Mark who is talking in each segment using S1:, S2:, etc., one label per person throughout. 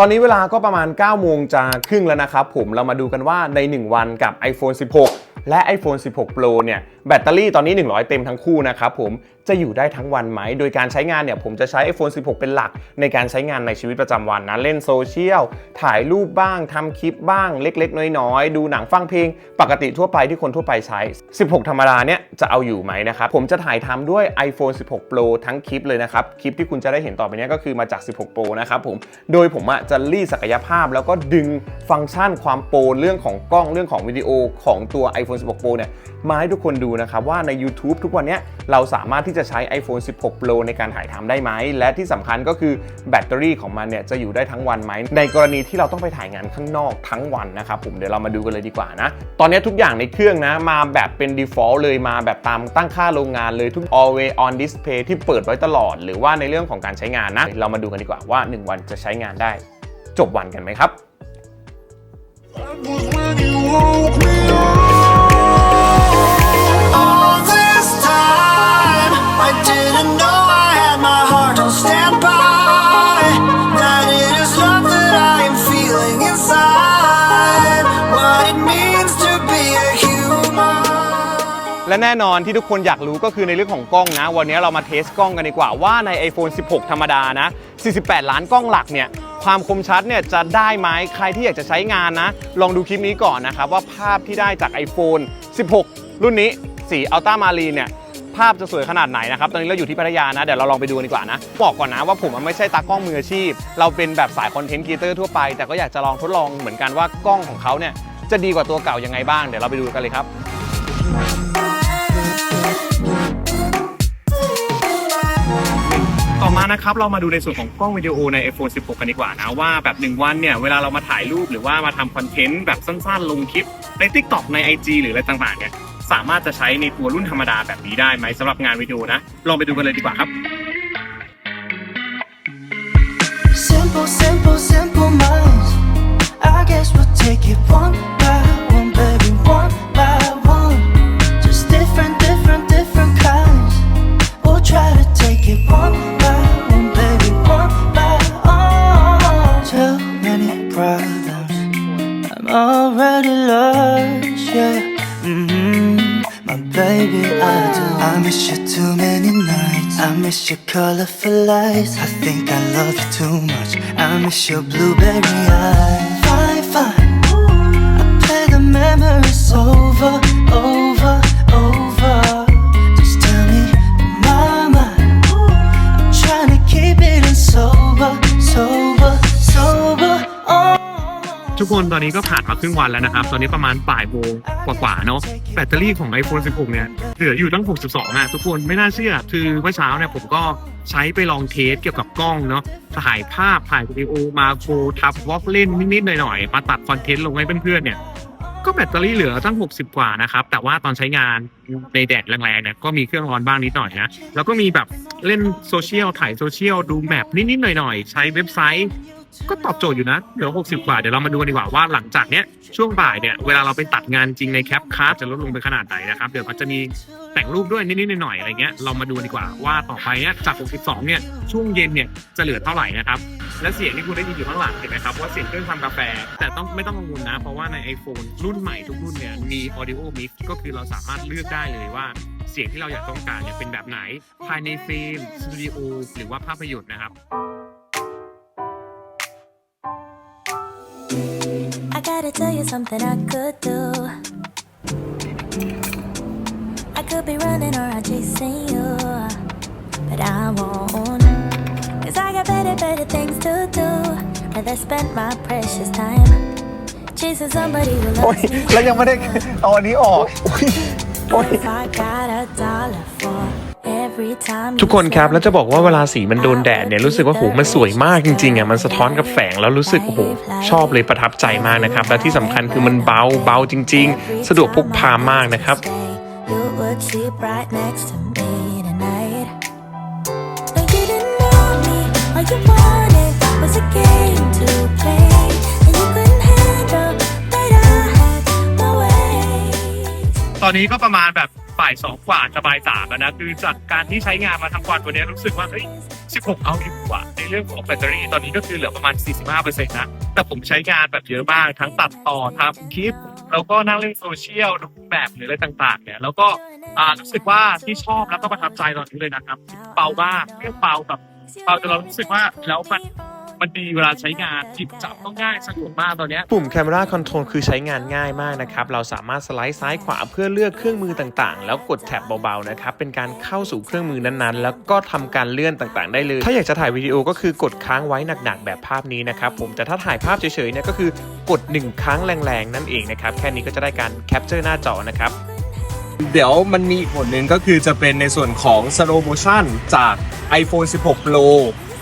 S1: ตอนนี้เวลาก็ประมาณ 9 โมงจะครึ่งแล้วนะครับผมเรามาดูกันว่าใน 1 วันกับ iPhone 16 และ iPhone 16 Pro เนี่ย แบตเตอรี่ตอนนี้ 100 เต็มทั้งคู่นะครับผม จะอยู่ได้ทั้งวันไหม โดยการใช้งานเนี่ยผมจะใช้ iPhone 16 เป็นหลัก ในการใช้งานในชีวิตประจำวันนะเล่นโซเชียลถ่ายรูปบ้างทำคลิปบ้างเล็ก ๆ น้อยๆ ดูหนังฟังเพลง ปกติทั่วไปที่คนทั่วไปใช้ 16 ธรรมดาเนี่ยจะเอาอยู่ไหมนะครับผมจะถ่ายทำด้วย iPhone 16 Pro ทั้งคลิปเลยนะครับคลิปที่คุณจะได้เห็นต่อไปนี้ก็คือมาจาก 16 Pro นะครับผมโดยผมอะจะรีดศักยภาพ แล้วก็ดึงฟังก์ชันความโปรเรื่องของกล้องเรื่องของวิดีโอของตัว iPhone 16 Pro เนี่ยมาให้ทุกคนดูนะครับว่าใน YouTube ทุกวันนี้เราสามารถที่จะใช้ iPhone 16 Pro ในการถ่ายทำได้ไหม และที่สำคัญก็คือแบตเตอรี่ของมันเนี่ยจะอยู่ได้ทั้งวันไหม ในกรณีที่เราต้องไปถ่ายงานข้างนอกทั้งวันนะครับผมเดี๋ยวเรามาดูกันเลยดีกว่านะ ตอนนี้ทุกอย่างในเครื่องนะ มาแบบเป็น default เลยมาแบบตามตั้งค่าโรงงานเลยทุก always on display ที่เปิดไว้ตลอด หรือว่าในเรื่องของการใช้งานนะ เรามาดูกันดีกว่าว่า 1 วันจะใช้งานได้ จบวันกันไหมครับ และแน่นอนที่ทุกคนอยากรู้ก็คือในเรื่องของกล้องนะ วันนี้เรามาเทสกล้องกันดีกว่าว่าใน iPhone 16 ธรรมดานะ 48 ล้านกล้องหลักเนี่ยความคมชัดเนี่ยจะได้ไหมใครที่อยากจะใช้งานนะ ลองดูคลิปนี้ก่อนนะครับว่าภาพที่ได้จาก iPhone 16 รุ่นนี้สีอัลต้ามารีเนี่ยภาพจะสวยขนาดไหนนะครับ ตอนนี้เราอยู่ที่พัทยานะ เดี๋ยวเราลองไปดูกันดีกว่านะ บอกก่อนนะว่าผมไม่ใช่ตากล้องมืออาชีพ เราเป็นแบบสายคอนเทนต์ครีเอเตอร์ทั่วไป แต่ก็อยากจะลองทดลองเหมือนกันว่ากล้องของเขาเนี่ยจะดีกว่าตัวเก่ายังไงบ้าง เดี๋ยวเราไปดูกันเลยครับ นะครับเรามาดูในส่วนของกล้องวิดีโอใน iPhone 16 กันดีกว่านะว่าแบบ 1 วันเนี่ยเวลาเรามาถ่ายรูปหรือว่ามาทำคอนเทนต์แบบสั้นๆ ลงคลิปใน TikTok ใน IG หรืออะไรต่างๆเนี่ยสามารถจะใช้ในตัวรุ่นธรรมดาแบบนี้ได้ไหมสำหรับงานวิดีโอนะลองไปดูกันเลยดีกว่าครับ
S2: Simple, simple, simple minds. I guess we'll take it one by colorful lights. I think I love you too much. I miss your blueberry eyes.
S1: กคนตอนนี้ก็ผ่านมาครึ่งวันแล้วนะครับ ตอนนี้ประมาณบ่ายโมงกว่าๆเนาะแบตเตอรี่ของ iPhone 16 เนี่ย เหลืออยู่ตั้ง 62อะทุกคนไม่น่าเชื่อ คือเมื่อเช้าเนี่ยผมก็ใช้ไปลองเทสเกี่ยวกับกล้องเนาะถ่ายภาพถ่ายวิดีโอมาโครทับวอล์กเล่นนิดๆหน่อยๆ มาตัดคอนเทนต์ลงให้เพื่อนๆเนี่ยก็แบตเตอรี่เหลือตั้ง 60 กว่านะครับ แต่ว่าตอนใช้งานในแดดแรงๆเนี่ยก็มีเครื่องร้อนบ้างนิดหน่อยนะ แล้วก็มีแบบเล่นโซเชียลถ่ายโซเชียลดูแมปนิดๆหน่อยๆ ใช้เว็บไซต์ ก็ตอบโจทย์อยู่นะเหลือ60 กว่า เดี๋ยวเรามาดูกันดีกว่าว่าหลังจากเนี้ยช่วงบ่ายเนี่ย เวลาเราไปตัดงานจริงในแคปคัสจะลดลงไปขนาดไหนนะครับ เดี๋ยวมันจะมีแต่งรูปด้วยนิดๆหน่อยๆอะไรเงี้ย เรามาดูดีกว่าว่าต่อไปเนี่ยจาก 62 เนี่ย ช่วงเย็นเนี่ยจะเหลือเท่าไหร่นะครับ และเสียงที่คุณได้ยินอยู่ข้างหลังเห็นไหมครับว่าเสียงเครื่องทำกาแฟ แต่ต้องไม่ต้องกังวลนะ เพราะว่าใน iPhone รุ่นใหม่ทุกรุ่นเนี่ยมี audio mix ก็คือเราสามารถเลือกได้เลยว่าเสียงที่เราอยากต้องการเนี่ยเป็นแบบไหนภายในฟิล์มสตูดิโอหรือว่าภาพยนตร์นะครับ
S3: I gotta tell you something I could do. I could be running around chasing you, but I won't. Cause I got better, better things to do. Rather spend my precious time chasing somebody who
S1: โอ้ย
S3: loves me.
S1: แล้วยังไม่ได้เอาอันนี้ออก
S3: If I got a dollar for every time
S1: ทุกคนครับแล้วจะบอกว่าเวลาสีมันโดนแดดเนี่ยรู้สึกว่าโหมันสวยมากจริงๆอะมันสะท้อนกับแสงแล้วรู้สึกโอ้โหชอบเลยประทับใจมากนะครับ และที่สำคัญคือมันเบาเบาจริง ๆ สะดวกพกพามากนะครับ
S3: You would sleep right next to me tonight. No, you didn't know me. All you wanted was a game to play, and you couldn't handle that I had my way.
S1: ตอนนี้ก็ประมาณแบบ บ่
S4: บ่ายสองกว่าจะบ่ายสามอะนะคือจากการที่ใช้งานมาทั้งวันวันนี้รู้สึกว่าเฮ้ย16 เอาอยู่อะในเรื่องของแบตเตอรี่ตอนนี้ก็คือเหลือประมาณ 45%นะแต่ผมใช้งานแบบเยอะมากทั้งตัดต่อทำคลิป แล้วก็นั่งเล่นโซเชียลดูแบบหรืออะไรต่างๆเนี่ยแล้วก็อ่ารู้สึกว่าที่ชอบแล้วก็ประทับใจตอนนี้เลยนะครับเบามากเรื่องเบาแบบเบาจนเรารู้สึกว่าแล้วมัน มันดีเวลาใช้งานจิบจับก็ง่ายสะดวกมากตอนเนี้ย
S1: ปุ่ม Camera Control คือใช้งานง่ายมากนะครับ เราสามารถสไลด์ซ้ายขวาเพื่อเลือกเครื่องมือต่างๆ แล้วกดแท็บเบาๆนะครับเป็นการเข้าสู่เครื่องมือนั้นๆ แล้วก็ทำการเลื่อนต่างๆ ได้เลย ถ้าอยากจะถ่ายวิดีโอก็คือกดค้างไว้หนักๆ แบบภาพนี้นะครับผมแต่ถ้าถ่ายภาพเฉยๆเนี่ยก็คือกด 1 ครั้งแรงๆ นั่นเองนะครับแค่นี้ก็จะได้การแคปเจอร์หน้าจอนะครับเดี๋ยวมันมีอีกผลหนึ่งก็คือจะเป็นในส่วนของ slow motion จาก iPhone 16 Pro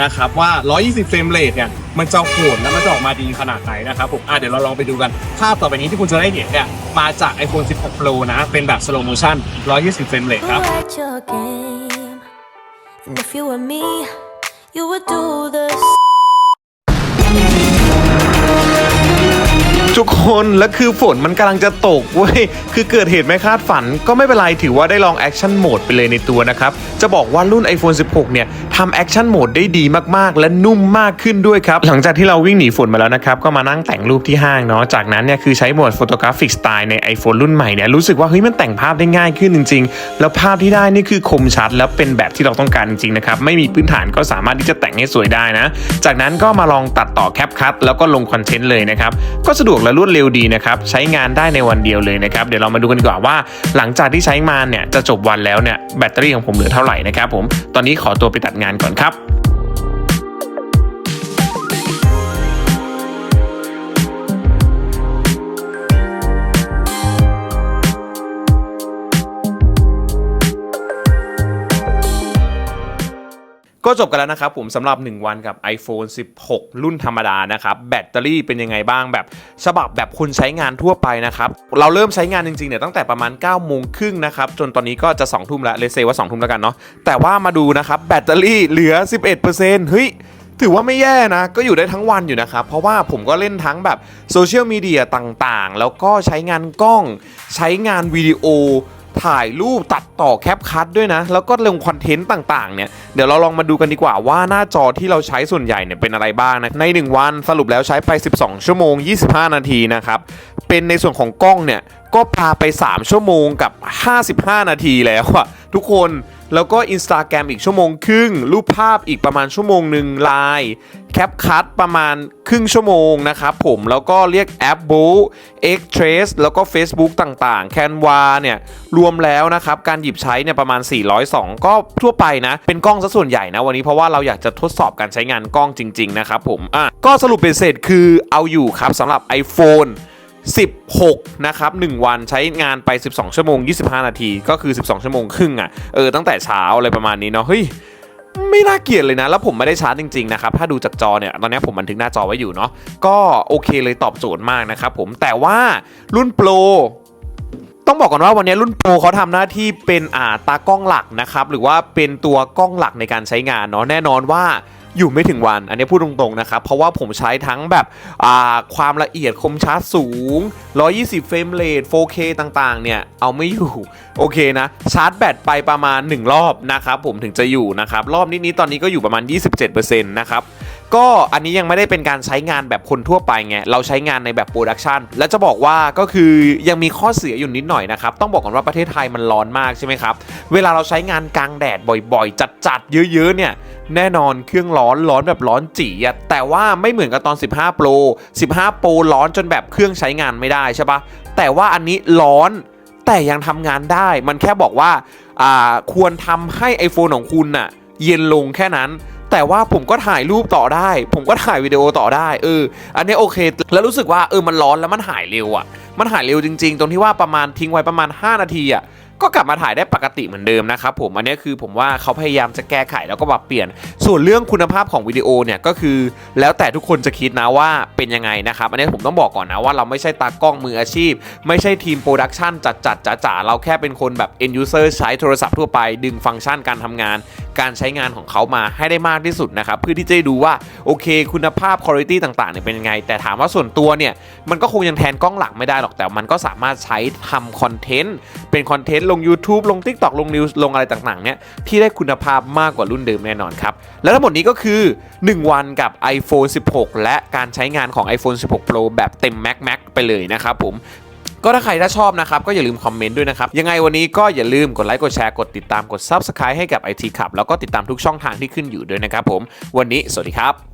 S1: นะครับว่า 120 เฟรมเรทเนี่ยมันจะโหดและมันจะออกมาดีขนาดไหนนะครับผมอะเดี๋ยวเราลองไปดูกัน ภาพต่อไปนี้ที่คุณจะได้เห็นเนี่ยมาจาก iPhone 16 Pro นะ เป็นแบบ slow motion 120 เฟรมเรทครับ
S3: And if you were me, you would do the
S1: คนและคือฝนมันกำลังจะตกเว้ยคือเกิดเหตุไม่คาดฝันก็ไม่เป็นไรถือว่าได้ลองแอคชั่นโหมดไปเลยในตัวนะครับ จะบอกว่ารุ่น iPhone 16 เนี่ยทำแอคชั่นโหมดได้ดีมากๆ และนุ่มมากขึ้นด้วยครับ หลังจากที่เราวิ่งหนีฝนมาแล้วนะครับ ก็มานั่งแต่งรูปที่ห้างเนาะจากนั้นเนี่ยคือใช้โหมด Photographic Style ใน iPhone รุ่นใหม่เนี่ยรู้สึกว่าเฮ้ยมันแต่งภาพได้ง่ายขึ้นจริง ๆ แล้วภาพที่ได้นี่คือคมชัด แล้วเป็นแบบที่เราต้องการจริงๆนะครับไม่มีพื้นฐานก็สามารถที่จะแต่งให้สวยได้นะ จากนั้นก็มาลองตัดต่อแคปคัทแล้วก็ลงคอนเทนต์เลยนะครับก็สะดวกและรวดเร็วดีนะครับใช้งานได้ในวันเดียวเลยนะครับเดี๋ยวเรามาดูกันดีกว่าว่า หลังจากที่ใช้มาเนี่ยจะจบวันแล้วเนี่ยแบตเตอรี่ของผมเหลือเท่าไหร่นะครับผมตอนนี้ขอตัวไปตัดงานก่อนครับ ก็จบกันแล้วนะครับผมสำหรับ 1 วันกับ iPhone 16 รุ่นธรรมดานะครับ แบตเตอรี่เป็นยังไงบ้างแบบฉบับแบบคนใช้งานทั่วไปนะครับ เราเริ่มใช้งานจริงๆเนี่ยตั้งแต่ประมาณ9โมงครึ่งนะครับ จนตอนนี้ก็จะ2ทุ่มแล้วเลเซว่า2ทุ่มแล้วกันเนาะแต่ว่ามาดูนะครับ แบตเตอรี่เหลือ 11%เฮ้ยถือว่าไม่แย่นะ ก็อยู่ได้ทั้งวันอยู่นะครับ เพราะว่าผมก็เล่นทั้งแบบโซเชียลมีเดียต่างๆ แล้วก็ใช้งานกล้อง ใช้งานวิดีโอ ถ่ายรูปตัดต่อแคปคัทด้วยนะ แล้วก็ลงคอนเทนต์ต่างๆเนี่ยเดี๋ยวเราลองมาดูกันดีกว่าว่าหน้าจอที่เราใช้ส่วนใหญ่เนี่ยเป็นอะไรบ้างนะใน 1 วันสรุปแล้วใช้ไป 12 ชั่วโมง 25 นาทีนะครับเป็นในส่วนของกล้องเนี่ยก็พาไป 3 ชั่วโมงกับ 55 นาทีแล้วอะทุกคน แล้วก็ Instagram อีกชั่วโมงครึ่ง รูปภาพอีกประมาณชั่วโมงหนึ่งไลน์แคปคัทประมาณครึ่งชั่วโมงนะครับผมแล้วก็เรียกแอป b o X Trace แล้วก็ Facebook ต่างๆ Canva เนี่ย รวมแล้วนะครับ การหยิบใช้เนี่ยประมาณ 402 ก็ทั่วไปนะ เป็นกล้องซะส่วนใหญ่นะวันนี้เพราะว่าเราอยากจะทดสอบการใช้งานกล้องจริง ๆ นะครับผมอะก็สรุปเป็นเสร็จคือเอาอยู่ครับสำหรับ iPhone 16 นะครับ 1 วันใช้งานไป 12 ชั่วโมง 25 นาที ก็คือ 12 ชั่วโมงครึ่งอะ่ะ เออ ตั้งแต่เช้าอะไรประมาณนี้เนาะ เฮ้ย ไม่น่าเกลียดเลยนะ แล้วผมไม่ได้ชาร์จจริง ๆ นะครับ ถ้าดูจากจอเนี่ย ตอนนี้ผมบันทึกหน้าจอไว้อยู่เนาะ ก็โอเคเลยตอบโจทย์มากนะครับผม แต่ว่ารุ่นโปรต้องบอกก่อนว่าวันนี้รุ่นโปรเขาทำหน้าที่เป็นอ่าตากล้องหลักนะครับ หรือว่าเป็นตัวกล้องหลักในการใช้งานเนาะ แน่นอนว่า อยู่ไม่ถึงวัน อันนี้พูดตรงๆนะครับ เพราะว่าผมใช้ทั้งแบบความละเอียดคมชัดสูง 120 เฟรมเรท 4K ต่างๆ เนี่ย เอาไม่อยู่ โอเคนะ ชาร์จแบตไปประมาณ 1 รอบนะครับ ผมถึงจะอยู่นะครับ รอบนี้ตอนนี้ก็อยู่ประมาณ 27%นะครับก็อันนี้ยังไม่ได้เป็นการใช้งานแบบคนทั่วไปไง เราใช้งานในแบบโปรดักชันและจะบอกว่าก็คือยังมีข้อเสียอยู่นิดหน่อยนะครับ ต้องบอกก่อนว่าประเทศไทยมันร้อนมากใช่ไหมครับ เวลาเราใช้งานกลางแดดบ่อยๆ จัดๆ เยอะๆ เนี่ย แน่นอนเครื่องร้อนร้อนแบบร้อนจีอะแต่ว่าไม่เหมือนกับตอน 15 Pro 15 Pro ร้อนจนแบบเครื่องใช้งานไม่ได้ใช่ปะแต่ว่าอันนี้ร้อนแต่ยังทำงานได้ มันแค่บอกว่าอ่าควรทำให้ iPhone ของคุณน่ะเย็นลงแค่นั้น แต่ว่าผมก็ถ่ายรูปต่อได้ ผมก็ถ่ายวิดีโอต่อได้เอออันนี้โอเค แล้วรู้สึกว่าเออมันร้อนแล้วมันหายเร็วอะ่ะมันหายเร็วจริง ๆ ตรงที่ว่าประมาณทิ้งไว้ประมาณ 5 นาทีอะ่ะ ก็กลับมาถ่ายได้ปกติเหมือนเดิมนะครับผมอันนี้คือผมว่าเขาพยายามจะแก้ไขแล้วก็ปรับเปลี่ยน ส่วนเรื่องคุณภาพของวิดีโอเนี่ยก็คือ แล้วแต่ทุกคนจะคิดนะว่าเป็นยังไงนะครับอันนี้ผมต้องบอกก่อนนะว่าเราไม่ใช่ตากล้องมืออาชีพ ไม่ใช่ทีมโปรดักชันจัดจัดจ๋าจ๋าๆเราแค่เป็นคนแบบ end user ใช้โทรศัพท์ทั่วไป ดึงฟังก์ชันการทำงาน การใช้งานของเขามาให้ได้มากที่สุดนะครับเพื่อที่จะด้ดูว่าโอเค คุณภาพคุณภาพต่างๆเนี่ยเป็นยังไง แต่ถามว่าส่วนตัวเนี่ยมันก็คงยังแทนกล้องหลักไม่ได้หรอกแต่มันก็สามารถใช้ทำคอนเทนต์เป็นคอนเทนต์ลง YouTube ลง TikTok ลง News ลงอะไรต่างๆเนี่ยพี่ได้คุณภาพมากกว่ารุ่นเดิมแน่นอนครับแล้วทั้งหมดนี้ก็คือ 1 วันกับ iPhone 16 และการใช้งานของ iPhone 16 Pro แบบเต็ม Mac Mac ไปเลยนะครับผมก็ถ้าใครถ้าชอบนะครับ ก็อย่าลืมคอมเมนต์ด้วยนะครับ ยังไงวันนี้ก็อย่าลืมกดไลค์กดแชร์กดติดตามกด Subscribe ให้กับ IT ขับแล้วก็ติดตามทุกช่องทางที่ขึ้นอยู่ด้วยนะครับผม วันนี้สวัสดีครับ